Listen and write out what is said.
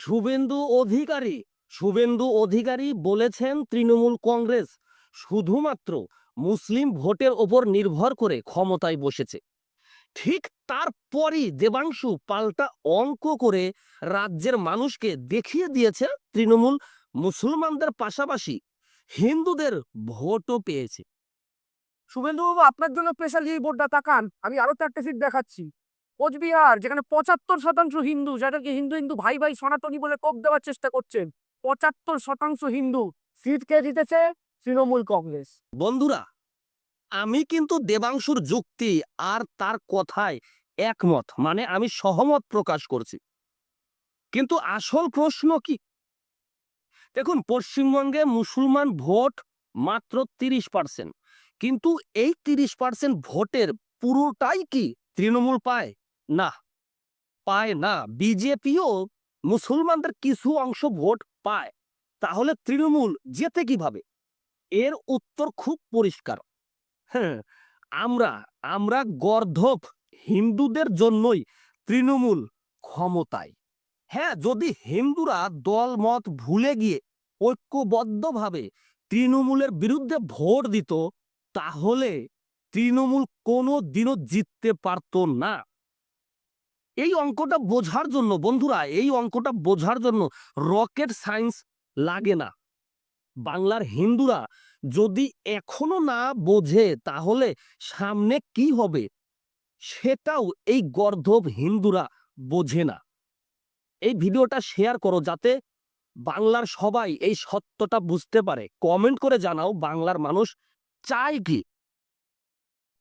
শুভেন্দু অধিকারী শুভেন্দু অধিকারী বলেছেন তৃণমূল কংগ্রেস শুধুমাত্র মুসলিম ভোটের ওপর নির্ভর করে ক্ষমতায় বসেছে। ঠিক তারপরই দেবাংশু পাল্টা অঙ্ক করে রাজ্যের মানুষকে দেখিয়ে দিয়েছে তৃণমূল মুসলমানদের পাশাপাশি হিন্দুদের ভোটও পেয়েছে। শুভেন্দুবাবু, আপনার জন্য স্পেশালি এই বোর্ডটা তাকান, আমি আরও চারটে সিট দেখাচ্ছি। কোচবিহার, যেখানে পঁচাত্তর শতাংশ হিন্দু, যাদেরকে হিন্দু হিন্দু ভাই ভাই সনাতনী বলে কোপ দেওয়ার চেষ্টা করছেন, পঁচাত্তর শতাংশ হিন্দু সিট কে জিতেছে? তৃণমূল কংগ্রেস। বন্ধুরা, আমি কিন্তু দেবাংশুর যুক্তি আর তার কথায় একমত মানে আমি সহমত প্রকাশ করছি। কিন্তু আসল প্রশ্ন কি? দেখুন, পশ্চিমবঙ্গে মুসলমান ভোট মাত্র তিরিশ পার্সেন্ট, কিন্তু এই তিরিশ পার্সেন্ট ভোটের পুরোটাই কি তৃণমূল পায়? না, পায় না। বিজেপিও মুসলমানদের কিছু অংশ ভোট পায়। তাহলে তৃণমূল যেতে কীভাবে? এর উত্তর খুব পরিষ্কার। হ্যাঁ আমরা আমরা গর্ধপ হিন্দুদের জন্যই তৃণমূল ক্ষমতায়। হ্যাঁ যদি হিন্দুরা দল মত ভুলে গিয়ে ঐক্যবদ্ধভাবে তৃণমূলের বিরুদ্ধে ভোট দিত, তাহলে তৃণমূল কোনো দিনও জিততে পারত না। এই অঙ্কটা বোঝার জন্য, বন্ধুরা, এই অঙ্কটা বোঝার জন্য রকেট সায়েন্স লাগে না। বাংলার হিন্দুরা যদি এখনও না বোঝে, তাহলে সামনে কি হবে? সেটাও এই গর্ধব হিন্দুরা বোঝে না। এই ভিডিওটা শেয়ার করো যাতে বাংলার সবাই এই সত্যটা বুঝতে পারে। কমেন্ট করে জানাও বাংলার মানুষ চায় কি?